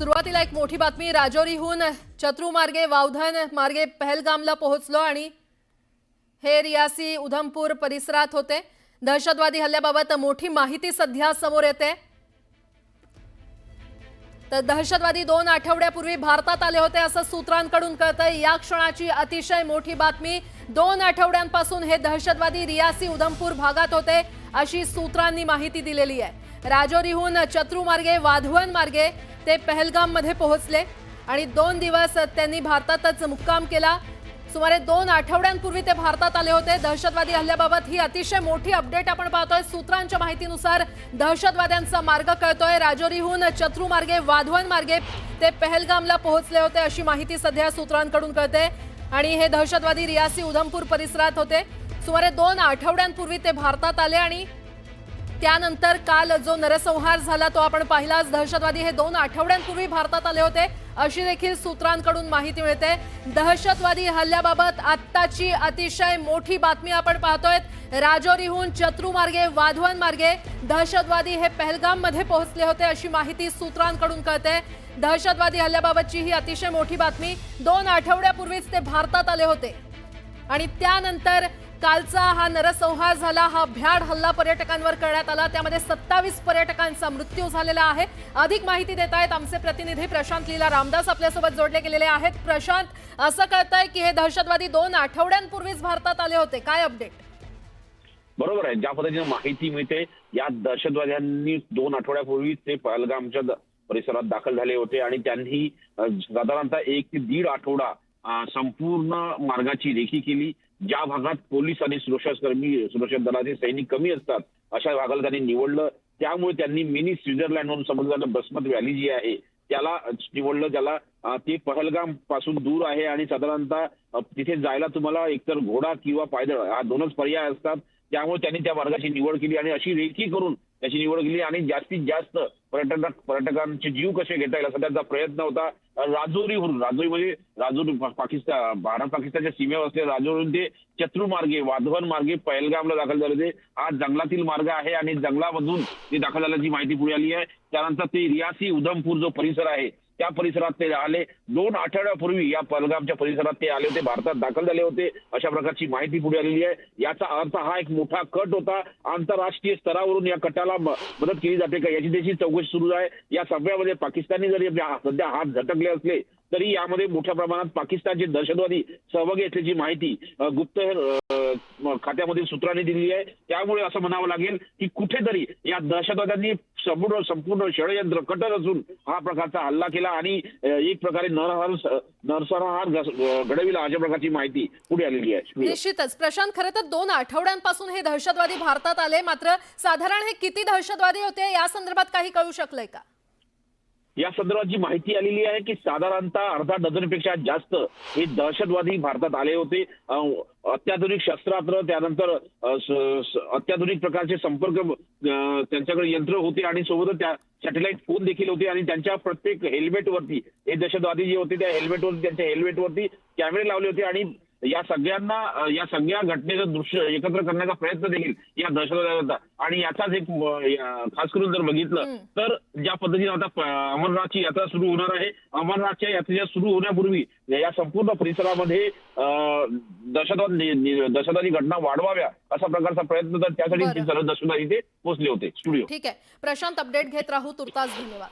सुरुवातीला एक मोठी बातमी राजौरीहून चत्रू मार्गे वावधन मार्गे पहलगामला पोहोचलो आणि हे रियासी उधमपूर परिसरात होते. दहशतवादी हल्ल्याबाबत मोठी माहिती सध्या समोर येते. तर दहशतवादी दोन आठवड्यापूर्वी भारतात आले होते असं सूत्रांकडून कळतंय. या क्षणाची अतिशय मोठी बातमी दोन आठवड्यांपासून हे दहशतवादी रियासी उधमपूर भागात होते अशी सूत्रांनी माहिती दिलेली आहे. राजौरीहून चत्रू मार्गे वाधवन मार्गे ते पहलगाममध्ये पोहोचले आणि दोन दिवस त्यांनी भारतातच मुक्काम केला. सुमारे दोन आठवड्यांपूर्वी ते भारतात आले होते. दहशतवादी हल्ल्याबाबत ही अतिशय मोठी अपडेट आपण पाहतोय. सूत्रांच्या माहितीनुसार दहशतवाद्यांचा मार्ग कळतोय. राजौरीहून चत्रू मार्गे वाधवन मार्गे ते पहलगामला पोहोचले होते अशी माहिती सध्या सूत्रांकडून कळते. आणि हे दहशतवादी रियासी उधमपूर परिसरात होते. सुमारे दोन आठवड्यांपूर्वी ते भारतात आले आणि त्यानंतर काल जो नरसंहार झाला तो आपण पाहिलाच. दहशतवादी हे दोन आठवड्यांपूर्वी भारतात आले होते. अशी देखील सूत्रांकडून माहिती मिळते. दहशतवादी हल्ल्याबाबत आत्ताची अतिशय मोठी बातमी आपण पाहतोय राजौरीहून चत्रू मार्गे वाधवन मार्गे दहशतवादी हे पहलगाममध्ये पोहोचले होते अशी माहिती सूत्रांकडून कळते. दहशतवादी हल्ल्याबाबतची ही अतिशय मोठी बातमी. दोन आठवड्यापूर्वीच ते भारतात आले होते. आणि त्यानंतर कालचा हा नरसंहार झाला हा भ्याड हल्ला पर्यटकांवर करण्यात आला. त्यामध्ये सत्तावीस पर्यटकांचा मृत्यू झालेला आहे. अधिक माहिती देत आहेत आमचे प्रतिनिधी प्रशांत लीला. रामदास आपल्यासोबत जोडले गेलेले आहेत. प्रशांत असं कळतंय की हे दहशतवादी दोन आठवड्यांपूर्वीच भारतात आले होते. काय अपडेट बरोबर आहे. ज्या पद्धतीने माहिती मिळते या दहशतवाद्यांनी दोन आठवड्यापूर्वी ते पहलगामच्या परिसरात दाखल झाले होते आणि त्यांनी साधारणतः एक ते दीड आठवडा संपूर्ण मार्गाची रेखी केली. ज्या भागात पोलीस आणि सुरक्षाकर्मी सुरक्षा दलाचे सैनिक कमी असतात अशा भागाला त्यांनी निवडलं. त्यामुळे त्यांनी मिनी स्वित्झर्लंड म्हणून समजलं जातं बसमत व्हॅली जी आहे त्याला निवडलं त्याला ते पहलगामपासून दूर आहे आणि साधारणतः तिथे जायला तुम्हाला एकतर घोडा किंवा पायदळ हा दोनच पर्याय असतात. त्यामुळे त्यांनी त्या मार्गाची निवड केली आणि अशी रेखी करून त्याची निवड केली आणि जास्तीत जास्त पर्यटक पर्यटकांचे जीव कसे घेता येईल असा त्याचा प्रयत्न होता. राजौरीवरून राजौरी म्हणजे राजौरी पाकिस्तान भारत पाकिस्तानच्या सीमेवर असलेल्या राजौरीहून ते चत्रू मार्गे वाधवन मार्गे पहलगामला दाखल झाले होते. हा जंगलातील मार्ग आहे आणि जंगलामधून ते दाखल झाल्याची माहिती पुढे आली आहे. त्यानंतर ते रियासी उधमपूर जो परिसर आहे त्या परिसरात ते आले. दोन आठवड्यापूर्वी या पलगामच्या परिसरात ते आले होते. भारतात दाखल झाले होते. अशा प्रकारची माहिती पुढे आलेली आहे. याचा अर्थ हा एक मोठा कट होता. आंतरराष्ट्रीय स्तरावरून या कटाला मदत केली जाते का याची देखील चौकशी सुरू आहे. या सगळ्यामध्ये पाकिस्तानी जरी सध्या हात झटकले असले तरी यामध्ये मोठ्या प्रमाणात पाकिस्तानचे दहशतवादी सहभागी असल्याची माहिती गुप्तहेर गुप्त खात्यामधील सूत्रांनी दिलेली आहे. त्यामुळे असं म्हणावं लागेल की कुठेतरी या दहशतवाद्यांनी संपूर्ण संपूर्ण षडयंत्र कटर असून हा प्रकारचा हल्ला केला आणि एक प्रकारे नरहर नरसंहार घडविला अशा प्रकारची माहिती पुढे आलेली आहे. निश्चितच. प्रशांत खरं तर दोन आठवड्यांपासून हे दहशतवादी भारतात आले मात्र साधारण हे किती दहशतवादी होते या संदर्भात काही कळू शकलंय का? या संदर्भात जी माहिती आलेली आहे की साधारणतः अर्धा डझनपेक्षा जास्त हे दहशतवादी भारतात आले होते. अत्याधुनिक शस्त्रास्त्र त्यानंतर अत्याधुनिक प्रकारचे संपर्क त्यांच्याकडे यंत्र होते आणि सोबतच त्या सॅटेलाइट फोन देखील होते आणि त्यांच्या प्रत्येक हेल्मेटवरती हे दहशतवादी जे होते त्या हेल्मेटवरती त्यांच्या हेल्मेटवरती कॅमेरे लावले होते आणि या सगळ्यांना या सगळ्या घटनेचं दृश्य एकत्र करण्याचा प्रयत्न देखील या दहशतवाद्यांचा होता आणि याचाच एक खास करून जर बघितलं. तर ज्या पद्धतीने आता अमरनाथची यात्रा सुरू होणार आहे अमरनाथच्या यात्रेच्या सुरू होण्यापूर्वी या संपूर्ण परिसरामध्ये दहशतवाद दहशतवादी घटना वाढवाव्या असा प्रकारचा प्रयत्न तर त्यासाठी सर्व दहशतवादी ते पोहोचले होते. स्टुडिओ ठीक आहे. प्रशांत अपडेट घेत राहू. तुर्तास धन्यवाद.